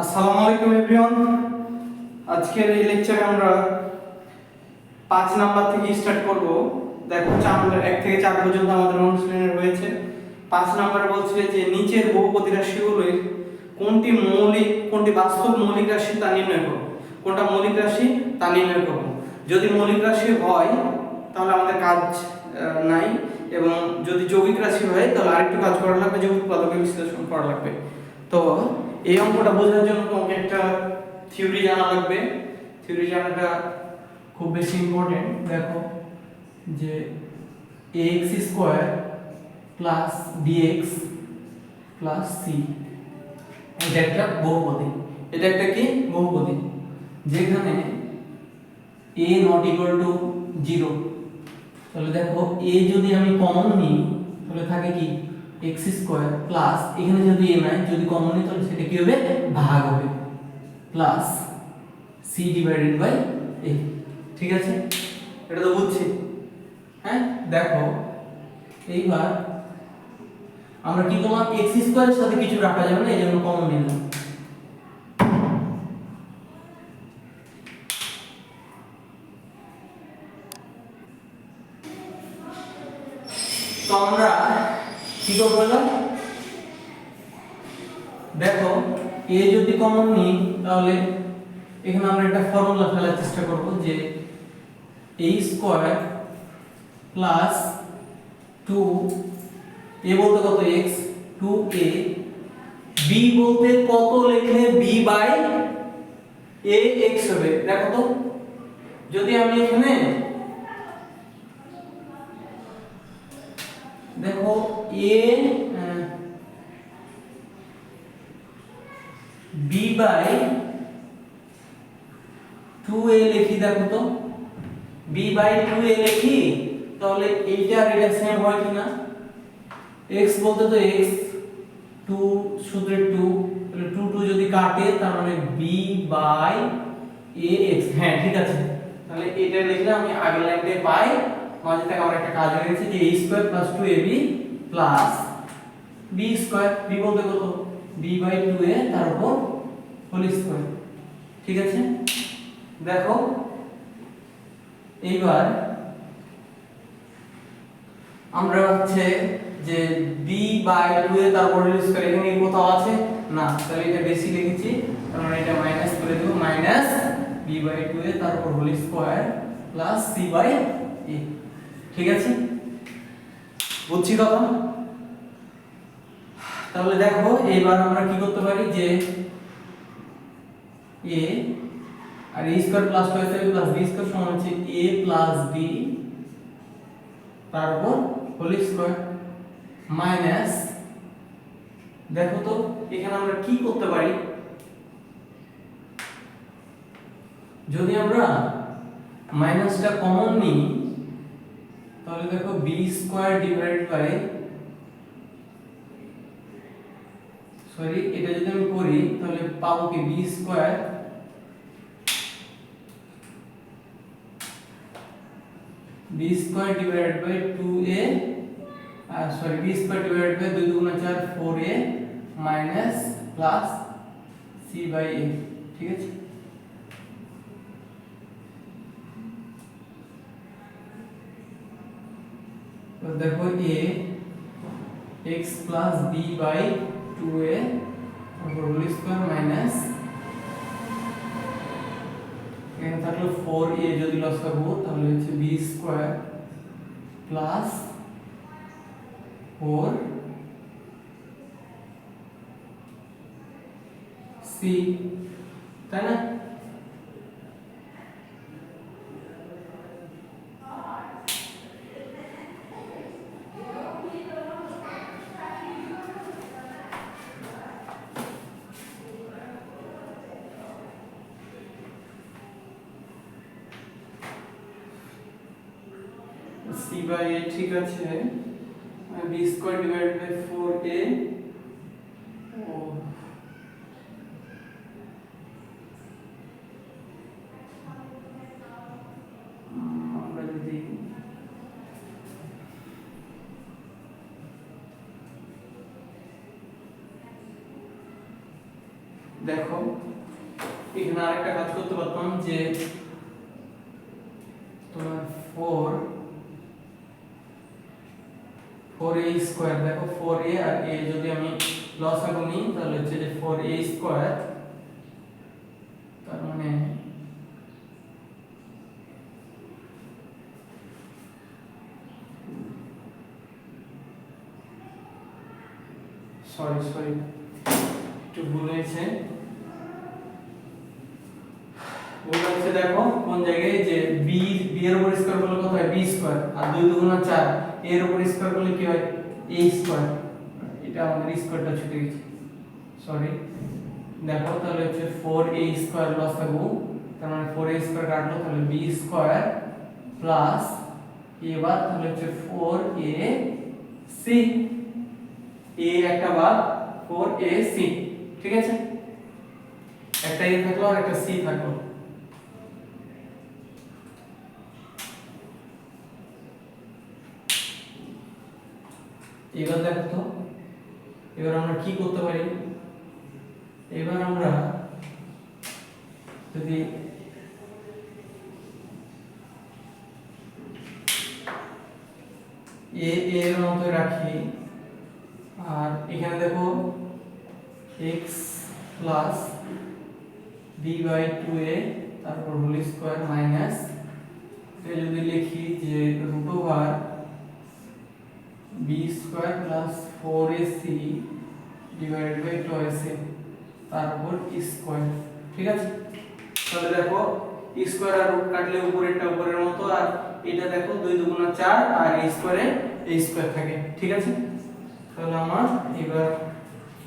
আসসালামু আলাইকুম, এভরিওয়ান। আজকের এই লেকচারে আমরা পাঁচ নাম্বার থেকে স্টার্ট করব। দেখো, চার এক থেকে চার পর্যন্ত আমাদের অনুশীলনের রয়েছে। পাঁচ নাম্বারে বলছে যে, নিচের বহুপদী রাশিগুলির কোনটি মৌলিক, কোনটি বাস্তব মৌলিক রাশি তা নির্ণয় করো কোনটা মৌলিক রাশি তা নির্ণয় করব। যদি মৌলিক রাশি হয়, তাহলে আমাদের কাজ নাই। এবং যদি যৌগিক রাশি হয়, তাহলে আরেকটু কাজ করা লাগবে, যৌগিক পদকে বিশ্লেষণ করা লাগবে। তো এই অঙ্কটা বোঝার জন্য তোমাকে একটা থিওরি জানা লাগবে। থিওরি জানাটা খুব বেশি ইম্পর্টেন্ট দেখো যে ax square plus bx plus c, এটা একটা বহুপদী। এটা একটা কি? বহুপদী। যেখানে a not equal to zero তাহলে দেখো a যদি আমি কমন নিই, তাহলে থাকে কি? X স্কয়ার প্লাস এখানে যদি a নাই, যদি কমন নিই তাহলে সেটা কি হবে? ভাগ হবে। Plus c divided by a ঠিক আছে? এটা তো বুঝছি। হ্যাঁ? দেখো, এইবার আমরা কি করলাম? x স্কয়ারের সাথে কিছু রাখা যাবে না, এই জন্য কমন নিলাম। তো আমরা কি করব এবার? দেখো এ যদি কমন নিই, তাহলে এখানে আমরা একটা ফর্মুলা ফেলার চেষ্টা করব যে a square plus two a বলতে কত x? 2a b বলতে কত লিখলে b বাই a x হবে? দেখো তো। যদি আমি এখানে দেখো a b বাই 2a লিখি, দেখো তো। B বাই 2a লিখি, তাহলে এইটা এটা সেম হয় কিনা? X বলতে তো x 2 সূত্রে 2 তাহলে 2 2 যদি কাটে, তার মানে b বাই ax হ্যাঁ ঠিক আছে। তাহলে এটা লিখলে আমি আগের লাইনটা পাই। মাঝে থেকে আমার একটা কাজ হয়ে গেছে যে a square plus 2ab plus b square b বলতে কত? b বাই 2a তার উপর হোল স্কয়ার ঠিক আছে? দেখো, এইবার আমরা হচ্ছে যে b বাই 2a তার উপর হোল স্কয়ার এখানে কোথাও আছে? না, তাহলে এটা বেশি লিখেছি। তার মানে এটা মাইনাস করে দেব মাইনাস b বাই 2a তার উপর whole square plus c by a ঠিক আছে? বুঝছি কথা? তাহলে দেখো এবার আমরা কি করতে পারি যে a আর a square plus 2ac plus b square সমান হচ্ছে a প্লাস b তারপর হোল স্কয়ার মাইনাস, দেখো তো, এখানে আমরা কি করতে পারি? যদি আমরা মাইনাসটা কমন নিই তাহলে দেখো b square divided by sorry এটা যদি আমি করি, তাহলে পাবো কি b square b square divided by 2a R sorry b square divided by 2 দুগুণ 4 4a minus plus c by a, ঠিক আছে? তো দেখো a, x plus b by 2a তারপর হোল স্কয়ার মাইনাস এখানে থাকল 4a যদি লস করব তাহলে হচ্ছে b স্কয়ার প্লাস 4 c তাই না c বাই a ঠিক আছে b square divided by 4a ও উম, আমরা যদি দেখো, এখানে আরেকটা কাজ করতে পারতাম যে তোমার ফোর ফোর এ স্কোয়ার দেখো ফোর এ আর এ যদি আমি লসাগু নিই, তাহলে হচ্ছে যে ফোর এ স্কোয়ার তার মানে সরি সরি একটু ভুল হয়েছে ভুল হচ্ছে দেখো কোন জায়গায় যে বি বি এর উপর স্কয়ার করলে কত হয় বি স্কয়ার আর দুই দুগুণা চার, এর উপর স্কয়ার করলে কি হয়? এ স্কয়ার এটা আমাদের স্কয়ারটা ছুটে গেছে। সরি দেখো, তাহলে হচ্ছে ফোর এ স্কয়ার লসাগু তার মানে ফোর এ স্কয়ার কাটলো, তাহলে বি স্কয়ার প্লাস এবার তাহলে হচ্ছে ফোর এ সি এ একটা বাদ ফোর এ সি ঠিক আছে? একটা এ থাকল আর একটা সি থাকল। এবার দেখো তো, এবার আমরা কি করতে পারি? এবার আমরা যদি এ এর মতো রাখি, আর এখানে দেখো x plus b by two a তারপর হোল স্কোয়ার মাইনাস যদি লিখি যে root over b square plus four a c divided by two a তারপর স্কোয়ার ঠিক আছে? তাহলে দেখো স্কোয়ার আর রুট কাটলে উপরেরটা উপরের মতো, আর এটা দেখো দুই দুগুণা চার, আর এই স্কোয়ারে এই স্কোয়ার থাকে, ঠিক আছে? তাহলে আমার এবার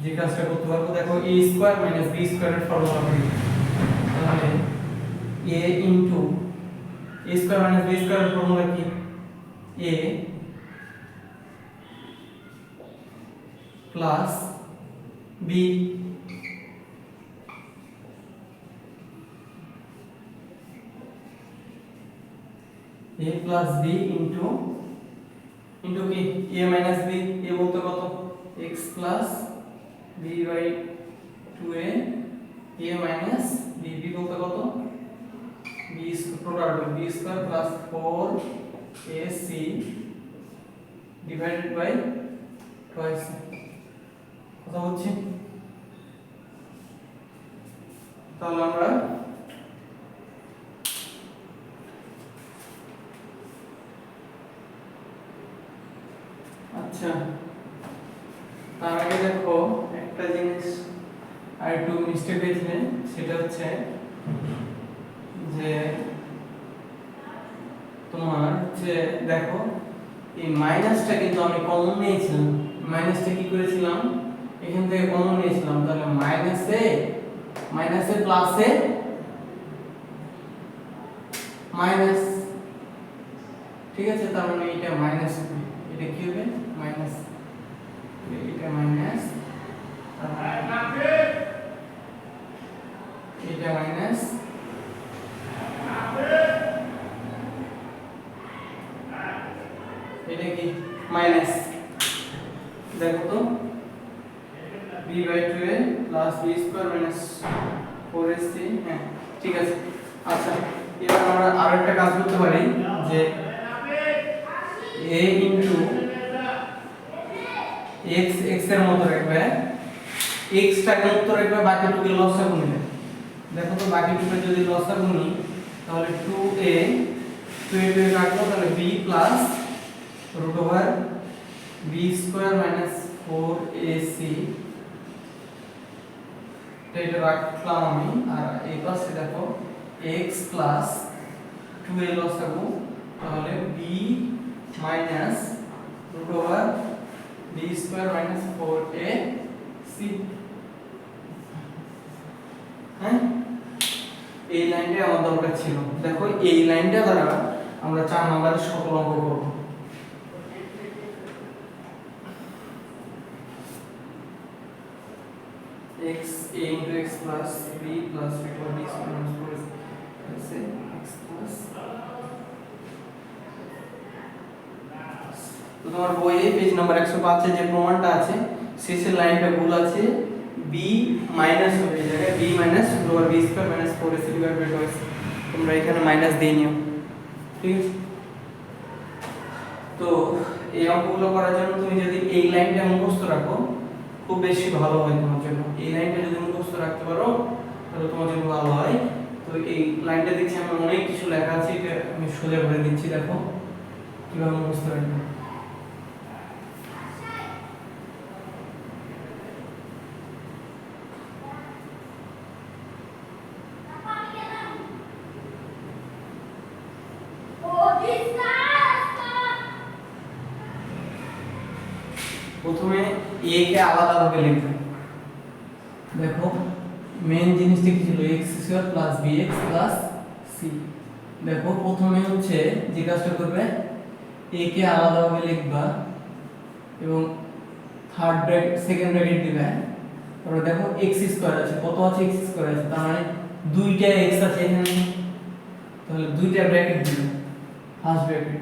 যে কাজটা করতে পারব, দেখো a স্কয়ার মাইনাস b স্কয়ারের ফর্মুলা করি তাহলে a into a square minus b স্কয়ারের ফর্মুলা কি? a plus b. A plus b into into কি a মাইনাস b. A বলতে কত? X plus b by 2a a. Minus b b বলতে কত? B total b square plus 4 ac divided by twice কথা হচ্ছে তাহলে আমরা আচ্ছা তার আগে দেখো একটা জিনিস আর একটু মিস্টেক হয়েছে, সেটা হচ্ছে যে তোমার হচ্ছে দেখো, এই মাইনাসটা কিন্তু আমি কমন নিয়েছিলাম। মাইনাসটা কি করেছিলাম? এখান থেকে কমন নিয়েছিলাম, তাহলে মাইনাসে মাইনাসে প্লাসে মাইনাস ঠিক আছে? তার মানে এটা মাইনাস এটা কি হবে? মাইনাস এটা মাইনাস এটা মাইনাস এটা কি? মাইনাস দেখো তো। B by 2a plus b square minus 4ac হ্যাঁ ঠিক আছে। আচ্ছা এবার আমরা আরেকটা কাজ করতে পারি, যে a ইনটু x x এর মতো রাখবে, x টাকে মতো রাখবে বাকিটুকে লসাগু নেবে দেখো তো বাকিটুকে যদি লসাগু নিই তাহলে 2a 2a 2a কাটলো তাহলে b plus root over b square minus 4ac এটা রাখলাম আমি। আর এই পাশে দেখো, x প্লাস 2a লসাগু তাহলে b minus root over b square minus 4ac হ্যাঁ? এই লাইনটা আমার দরকার ছিল। দেখো, এই লাইনটা দ্বারা আমরা চার নম্বরের সকল অঙ্ক করব। X, a into x plus b plus b over b square minus 4 is, let's x plus তো তোমার বইয়ে পেজ নাম্বার 105 এ যে প্রমাণটা আছে, শেষের লাইনটা ভুল আছে বি মাইনাস এই জায়গায় b minus over b square minus four a c divide by two a c তোমরা এখানে মাইনাস দিয়ে নিও। ঠিক আছে? তো এই অঙ্কগুলো করার জন্য তুমি যদি এই লাইনটা মুখস্থ রাখো খুব বেশি ভালো হয় তোমার জন্য। এই লাইনটা যদি মুখস্থ রাখতে পারো, তাহলে তোমার জন্য ভালো হয়। তো এই লাইনটা দেখছি আমার অনেক কিছু লেখা আছে, এটা আমি সোজা করে দিচ্ছি, দেখো। কীভাবে মুখস্থ রাখবে? প্রথমে a কে আলাদাভাবে লিখবে? দেখো মেন জিনিসটা কি ছিল? X square plus bx plus c দেখো, প্রথমে হচ্ছে যে কাজটা করবে, a কে আলাদাভাবে লিখবা এবং থার্ড ব্র্যাকেট সেকেন্ড ব্র্যাকেট দিবে। তারপরে দেখো, x স্কয়ার আছে। কত আছে x স্কয়ার আছে? তার মানে দুইটা x আছে এখানে। তাহলে দুইটা ব্র্যাকেট দিবে। ফার্স্ট ব্র্যাকেট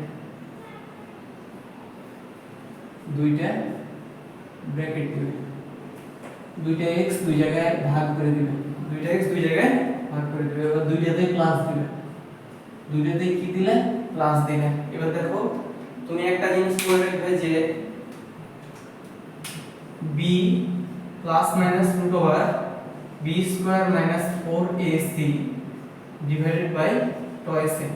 দুইটা ব্র্যাকেট দিবে। দুইটা x দুই জায়গায় ভাগ করে দিবে। দুইটা x দুই জায়গায় ভাগ করে দিবে। এবার দুইটাতে প্লাস দিবে। দুইটাতে কি দিলে? প্লাস দিলে। এবার দেখো, তুমি একটা জিনিস মনে রাখবে যে b plus minus root over b square minus 4ac divided by twice a.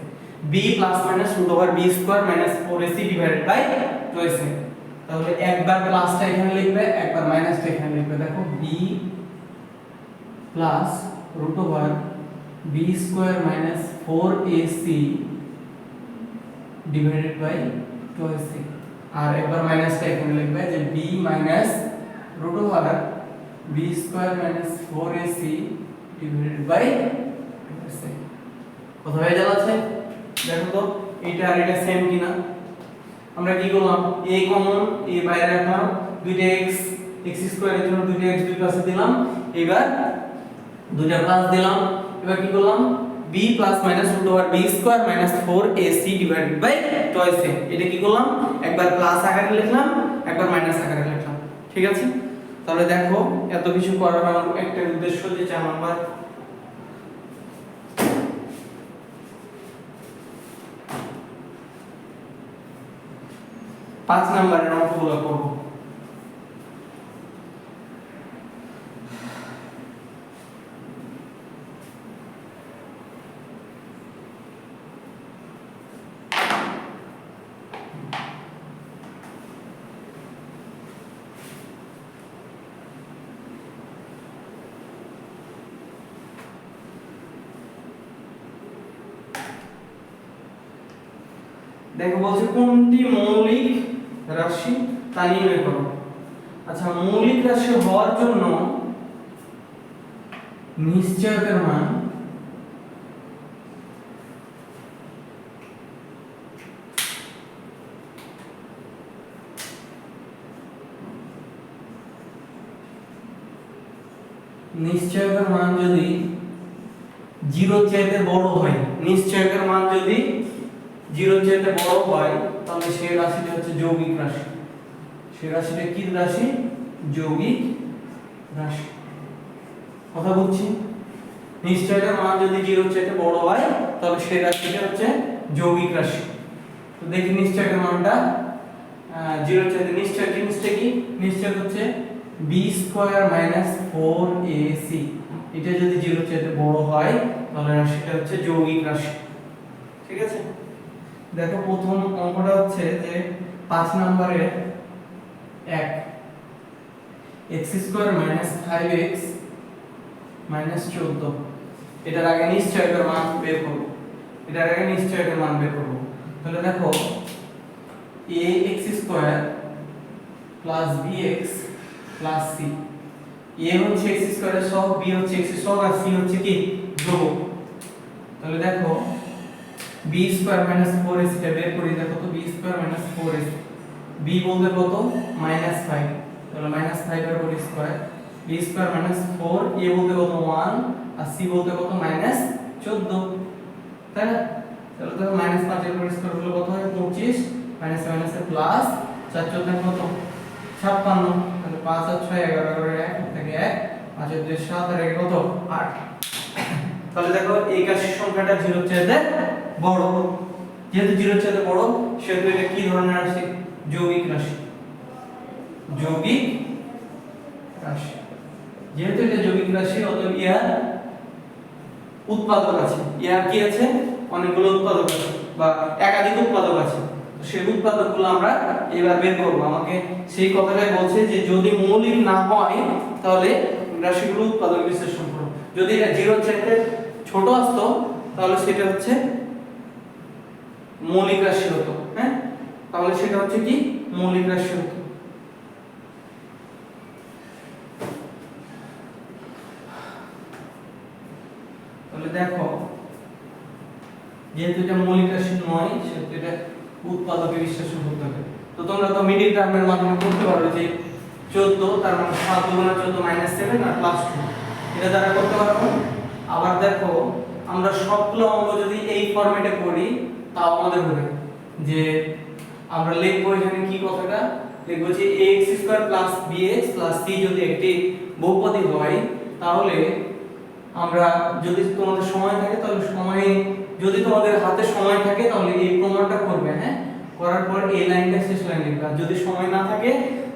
b plus minus root over b square minus 4ac divided by twice a. তাহলে একবার প্লাসটা এখানে লিখবে, একবার মাইনাসটা এখানে লিখবে। দেখো b plus root over b square minus 4ac divided by 2ac আর একবার মাইনাসটা এখানে লিখবে যে b minus root over b square minus 4ac divided by 2ac কথা হয়ে যাচ্ছে দেখো তো এটা আর এটা সেম কিনা? আমরা কি করলাম? A কমন a বাইরে রাখলাম। দুইটা x x স্কয়ারের জন্য দুইটা x দুই পাশে দিলাম। এবার দুইটা প্লাস দিলাম। এবার কি করলাম? B plus minus over b square minus 4ac divided by twice a এটা কি করলাম? একবার প্লাস আকারে লিখলাম, একবার মাইনাস আকারে লিখলাম। ঠিক আছে? তাহলে দেখো, এত কিছু করার আমার একটা উদ্দেশ্য যে চার নাম্বার পাঁচ নাম্বারের অঙ্কগুলো করব। দেখো বলছে কোনটি মৌলিক রাশি তা নির্ণয় করো আচ্ছা মৌলিক রাশি হওয়ার জন্য নিশ্চয়কের মান নিশ্চয়কের মান যদি জিরো চাইতে বড় হয় নিশ্চয়কের মান যদি জিরো চাইতে বড় হয় তাহলে সেই রাশিটা হচ্ছে যৌগিক রাশি। সেই রাশিটা কি রাশি? যৌগিক রাশি। কথা বলছি? নিশ্চয়তার মান যদি জিরো চাইতে বড় হয়, তাহলে সেই রাশিটা হচ্ছে যৌগিক রাশি। তো দেখি নিশ্চয়তার মানটা। জিরো চাইতে নিশ্চয় জিনিসটা কি? নিশ্চয় হচ্ছে b square minus four a c. এটা যদি জিরো চাইতে বড় হয়, তাহলে রাশিটা হচ্ছে যৌগিক রাশি। ঠিক আছে? দেখো প্রথম অঙ্কটা হচ্ছে যে পাঁচ নম্বরে এক। X square minus five x minus চোদ্দ। এটার আগে নিশ্চয় নিশ্চয়কের মান বের করব। এটার আগে নিশ্চয় নিশ্চয়কের মান বের করব। তাহলে দেখো a x square plus b x plus c a হচ্ছে এক্স স্কোয়ারের সহগ বি হচ্ছে এক্স সহগ, আর সি হচ্ছে কি? ধ্রুবক। তাহলে দেখো b square minus four s এটা বের করি, দেখো তো b square minus four s b বলতে কত? মাইনাস ফাইভ তাহলে মাইনাস ফাইভ এর উপর square b square minus four a বলতে কত? ওয়ান আর সি বলতে কত? মাইনাস চোদ্দ। তাই না? তাহলে তো মাইনাস পাঁচ এর উপর স্কোয়ার হলে কত হয়? পঁচিশ। মাইনাস মাইনাস প্লাস চার চোদ্দ কত? ছাপ্পান্ন। তাহলে পাঁচ আর ছয় এগারো এগারো এক থেকে এক। পাঁচের দুই সাত, আর এক কত? আট। তাহলে দেখো এই কাশির সংখ্যাটা জিরোর চাইতে বড় যেহেতু জিরোর চাইতে বড় সেহেতু এটা কি ধরনের রাশি? যৌগিক রাশি। যৌগিক রাশি। যেহেতু এটা যৌগিক রাশি, অতএব ইয়ার উৎপাদক আছে। ইয়ার কি আছে? অনেকগুলো উৎপাদক আছে বা একাধিক উৎপাদক আছে। সেই উৎপাদকগুলো আমরা এবার বের করব। আমাকে সেই কথাটাই বলছে যে যদি মৌলিক না হয়, তাহলে রাশিগুলো উৎপাদক বিশ্লেষণ করো। যদি এটা জিরো চাইতে ছোট আসতো, তাহলে সেটা হচ্ছে মৌলিক রাশি হতো হ্যাঁ? তাহলে সেটা হচ্ছে কি? মৌলিক রাশি হতো। তাহলে দেখো, যেহেতু এটা মৌলিক রাশি নয়, সেহেতু এটা উৎপাদকে বিশ্লেষণ করতে হবে। তো তোমরা তো মিডিল টার্মের মাধ্যমে করতে পারো যে 14 তার মানে 7 দুগুণা 14 মাইনাস 7 আর প্লাস 2 এটা দ্বারা করতে পারব আবার দেখো, আমরা সবগুলো অঙ্ক যদি এই ফরম্যাটে করি তাও আমাদের হবে যে আমরা লিখব এখানে কি কথাটা? লিখব যে ax square plus bx plus c যদি একটি বহুপদী হয়, তাহলে আমরা যদি তোমাদের সময় থাকে, তাহলে সময়ে যদি তোমাদের হাতে সময় থাকে, তাহলে এই প্রমাণটা করবে হ্যাঁ? করার পর এই লাইনটা শেষ লাইন লিখবে। আর যদি সময় না থাকে,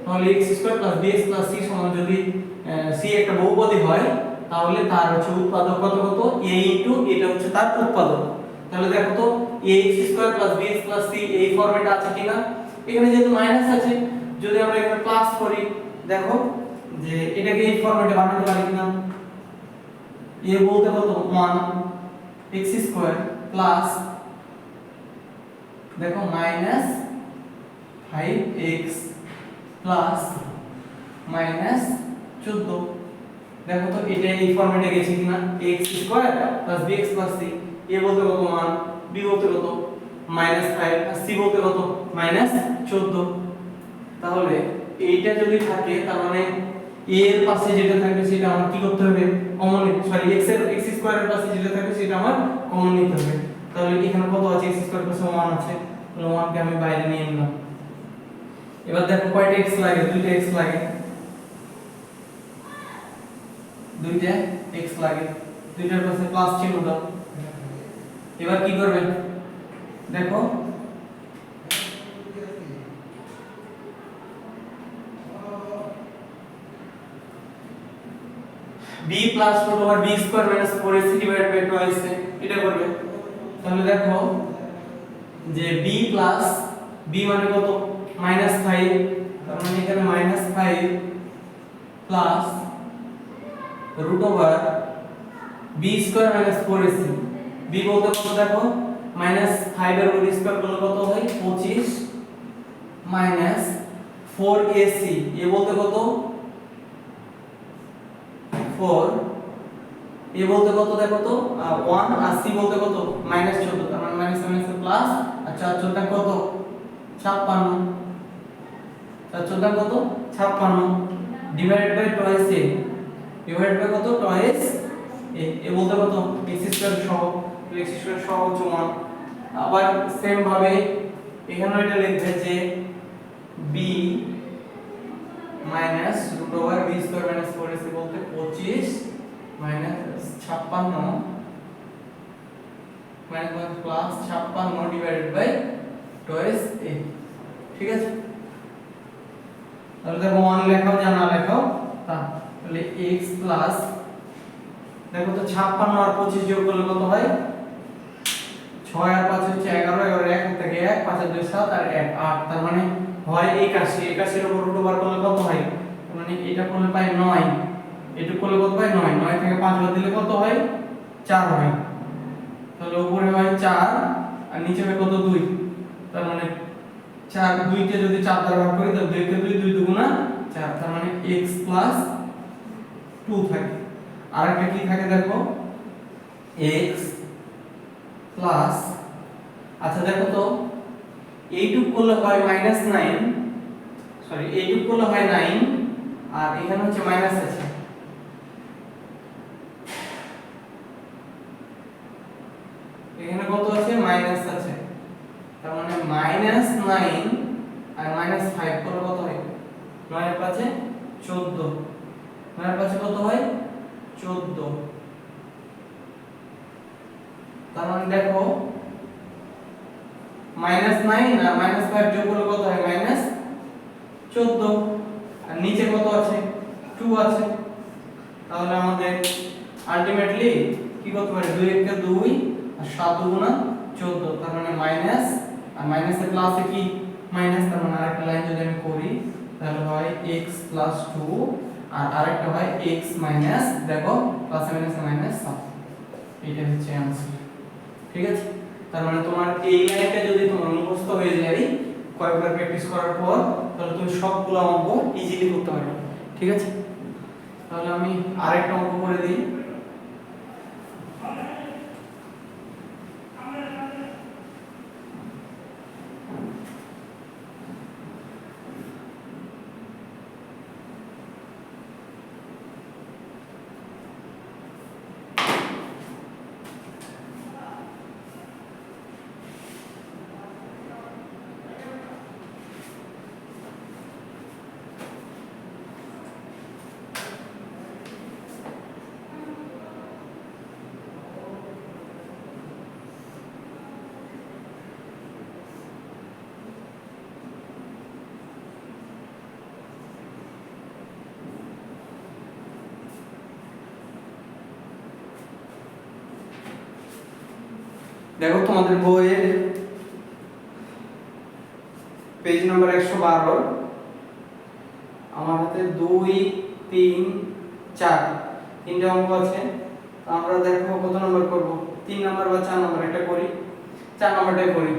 তাহলে x square plus bx plus c সমান যদি c একটা বহুপদী হয়, তাহলে তার হচ্ছে উৎপাদক কত কত? a ইনটু এটা হচ্ছে তার উৎপাদক। তাহলে দেখো তো ax square plus bx plus c এই ফরম্যাটে আছে কিনা? এখানে যেহেতু মাইনাস আছে, যদি আমরা এখানে প্লাস করি, দেখো যে এটাকে এই ফরম্যাটে বানাতে পারি কিনা? এ বলতে কত? 1 x স্কয়ার প্লাস দেখো মাইনাস 5x প্লাস মাইনাস 14 দেখো তো এটা এই ফরম্যাটে গেছে কিনা? x square plus bx plus c a বলতে কত? মান b বলতে কত? মাইনাস 5 আর c বলতে কত? মাইনাস 14 তাহলে এইটা যদি থাকে, তার মানে a এর পাশে যেটা থাকবে সেটা আমার কি করতে হবে? কমন সরি x এর, x স্কয়ারের পাশে যেটা থাকবে সেটা আমার কমন নিতে হবে। তাহলে এখানে কত আছে? x স্কয়ার পাশে 1 আছে। তাহলে 1 কে আমি বাইরে নিয়ে নিলাম। এবার দেখো কয়টা x লাগে? দুইটা x লাগে। দুইটা x লাগে। দুইটার পাশে প্লাস চিহ্ন দাও এবার কি করবে? দেখো। B plus root over b square minus 4ac divided by 2ac এটা করবে। তাহলে দেখো যে b প্লাস b মানে কত? মাইনাস 5 তার মানে এখানে minus 5 plus root over b square minus 4ac b বলতে কত দেখো মাইনাস 5 এর রুট স্কয়ার করলে কত হয়? 25 মাইনাস 4ac এ বলতে কত? 4 এ বলতে কত দেখো তো 1 আর সি বলতে কত? মাইনাস 14 তার মানে মাইনাস মাইনাস প্লাস আর 4 14 কত? 56 4 14 কত? 56 divided by twice a divide by কত? টুয়াইস a এ বলতে কত? x স্কয়ার সহ। X স্কয়ার হচ্ছে 1 আবার সেম ভাবে এখানেও এটা লিখবে যে b minus root over b square minus বলতে পঁচিশ মাইনাস ছাপ্পান্ন মাইনাস প্লাস ছাপ্পান্ন ডিভাইডেড বাই টোয়েস এ ঠিক আছে? তাহলে দেখো ওয়ান লেখাও যা না তা। তাহলে এক্স প্লাস দেখো তো ছাপ্পান্ন আর পঁচিশ যোগ করলে কত হয়? ছয় আর পাঁচ হচ্ছে এগারো এগারো এক থেকে এক পাঁচ আর দুই, সাত আর এক, আট। তার মানে হয় একাশি। একাশির উপর রুট ওভার করলে কত হয়? মানে এটা করলে পাই নয়। এটুকু করলে কত পাই নয়। নয় থেকে পাঁচ বাদ দিলে কত হয়? চার হয়। তাহলে উপরে হয় চার আর নিচে হয় কত? দুই। তার মানে চার, দুইকে যদি চার দ্বারা ভাগ করি, তাহলে দুইকে দুই দুই দুগুণা চার। তার মানে এক্স প্লাস টু থাকে। আর একটা কি থাকে দেখো? এক্স প্লাস আচ্ছা দেখো তো, এইটুক করলে হয় মাইনাস নাইন সরি এইটুক করলে হয় নাইন আর এখানে হচ্ছে মাইনাস আছে। এখানে কত আছে? মাইনাস আছে। তার মানে মাইনাস নাইন আর মাইনাস ফাইভ করলে কত হয়? নয় পাঁচে চোদ্দ। নয়ের পাশে কত হয়? চোদ্দ। তার দেখো মাইনাস নাইন আর মাইনাস ফাইভ যোগ করলে কত হয়? মাইনাস চোদ্দ। আর নিচে কত আছে? টু আছে। তাহলে আমাদের আলটিমেটলি কি করতে পারি? দুই একে দুই আর সাত দুগুণা চোদ্দ। তার মানে মাইনাস আর মাইনাসের প্লাসে কি? মাইনাস তার মানে আরেকটা লাইন যদি আমি করি, তাহলে হয় x প্লাস টু আর আরেকটা হয় x মাইনাস দেখো প্লাস মাইনাস মাইনাস সাত। এটা হচ্ছে অ্যান্সার ঠিক আছে? তার মানে তোমার এই লাইনটা যদি তোমার মুখস্থ হয়ে যায় কয়েকবার প্র্যাকটিস করার পর, তাহলে তুমি সবগুলো অঙ্ক ইজিলি করতে পারবে। ঠিক আছে? তাহলে আমি আরেকটা অঙ্ক করে দিই। দেখো তোমাদের বইয়ের পেজ নাম্বার একশো বারো। আমার হাতে দুই, তিন, চার, তিনটে অঙ্ক আছে। আমরা দেখো কত নম্বর করব? তিন নম্বর বা চার নম্বর একটা করি। চার নম্বরটাই করি।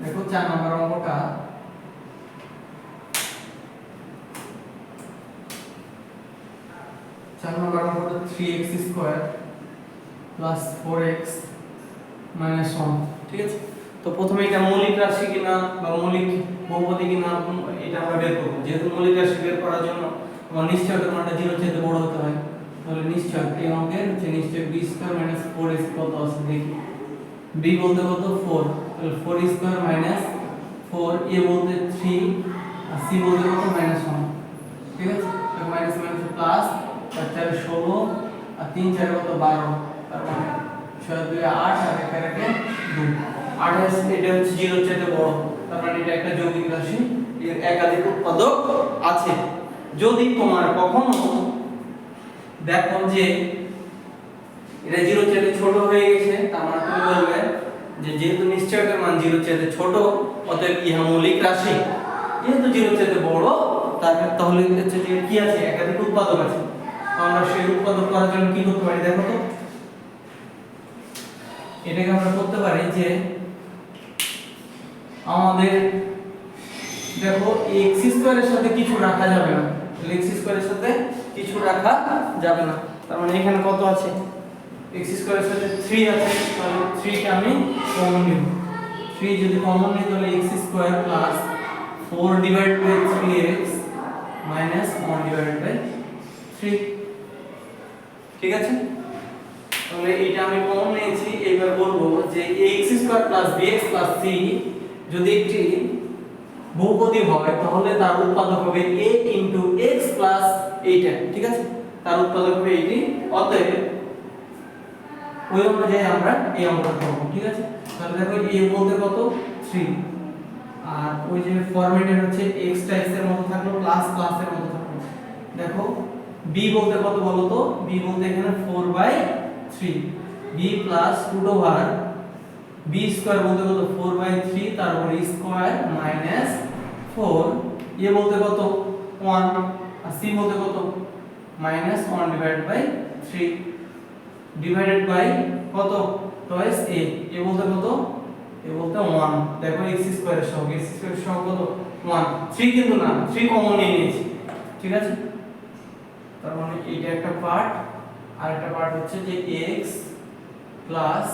দেখো চার নম্বর অঙ্কটা। চার নম্বর অঙ্কটা three x square plus four x minus one ঠিক আছে? তো প্রথমে এটা মৌলিক রাশি কিনা বা মৌলিক বহুপদী কিনা, এটা আমরা বের করব। যেহেতু মৌলিক রাশি বের করার জন্য আমার নিশ্চয়কের মানটা জিরো চাইতে বড় হতে হয়। তাহলে নিশ্চয়, এই অঙ্কের হচ্ছে নিশ্চয় b square minus four x কত আছে দেখি। বি বলতে কত? ফোর তাহলে four square minus four a বলতে থ্রি আর সি বলতে কত? মাইনাস ওয়ান ঠিক আছে? মাইনাস মাইনাস প্লাস চার চারে ষোলো, আর তিন চারে কত? বারো। তার মানে জিরোর চাইতে বড়। তার মানে এটা একটা যৌগিক রাশি। একাধিক উৎপাদক আছে। যদি তোমার কখনো দেখো যে এটা জিরো চাইতে ছোট হয়ে গেছে, তার মানে তুমি যে যেহেতু নিশ্চয়কের মান জিরো চাইতে ছোট, অতএব ইহা মৌলিক রাশি। যেহেতু জিরো চাইতে বড়, তার তাহলে যে কি আছে? একাধিক উৎপাদক আছে। আমরা সেই উৎপাদক করার জন্য কি করতে পারি? দেখো তো। এটাকে আমরা করতে পারি যে আমাদের, দেখো এক্স স্কোয়ারের সাথে কিছু রাখা যাবে না। এক্স স্কোয়ারের সাথে কিছু রাখা যাবে না। তার মানে এখানে কত আছে? এক্স স্কোয়ারের সাথে 3 আছে, তাহলে 3 কে আমি কমন নিব। 3 যদি কমন নিই, তাহলে x square plus 4 divide by 3x minus 1 divide by 3 ঠিক আছে? তাহলে এটা আমি কমন নিয়েছি এবার বলব যে x square plus bx plus c যদি একটি বহুপদী হয়, তাহলে তার উৎপাদক হবে a ইনটু x প্লাস এইটা ঠিক আছে? তার উৎপাদক হবে এইটি। অতএব, ওই অনুযায়ী আমরা এই অঙ্কটা করব, ঠিক আছে? তাহলে দেখো a বলতে কত? 3 আর ওই যে ফরম্যাটের হচ্ছে x টা x এর মতো থাকল প্লাস প্লাস এর মতো থাকল। দেখো, b বলতে কত বলো তো? b বলতে এখানে 4 by 3 b plus root over b square বলতে কত? 4 বাই 3 তার উপর স্কয়ার মাইনাস 4 এ বলতে কত? 1 আর c বলতে কত? Minus 1 divided by 3 divided by কত? Twice a. এ বলতে কত? এ বলতে 1 দেখো x স্কয়ারের সহগ। X স্কয়ারের সহগ কত? 1 3 কিন্তু না। 3 কমন নিয়ে নিয়েছি। ঠিক আছে? তার মানে এইটা একটা পার্ট আর একটা পার্ট হচ্ছে যে x প্লাস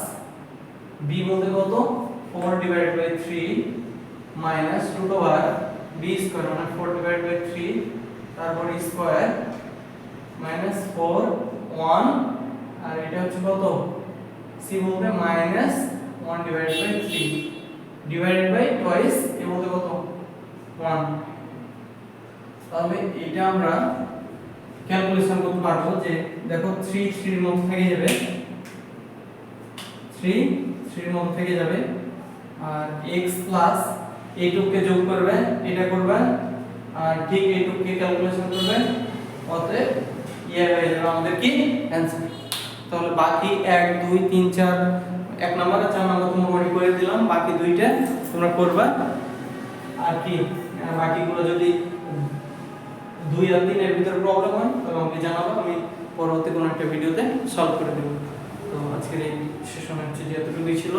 b বলতে কত? 4 divide by 3 minus root over b square মানে 4 ডিভাইড বাই 3 তারপর স্কয়ার মাইনাস 4 1 আর এটা হচ্ছে কত? c বলতে minus 1 divide by 3 divided by twice a বলতে কত? 1 তাহলে এটা আমরা ক্যালকুলেশন করতে পারব যে, দেখো থ্রি থ্রির মধ্যে থেকে যাবে। থ্রি থ্রির মধ্যে থেকে যাবে। আর এক্স প্লাস এইটুককে যোগ করবে, এটা করবে। আর ঠিক এইটুককে ক্যালকুলেশন করবে, অতএব ইয়ে হয়ে যাবে আমাদের কি? অ্যান্সার তাহলে বাকি এক, দুই, তিন, চার, এক নম্বর আর চার নম্বর মোটামুটি করে দিলাম, বাকি দুইটা তোমরা করবা। আর কি? বাকিগুলো যদি দুই আর তিনের ভিতরে প্রবলেম হয় তবে আমাকে জানাব আমি পরবর্তী কোনো একটা ভিডিওতে সলভ করে দেবো। তো আজকের এই সেশন হচ্ছে যে এতটুকুই ছিল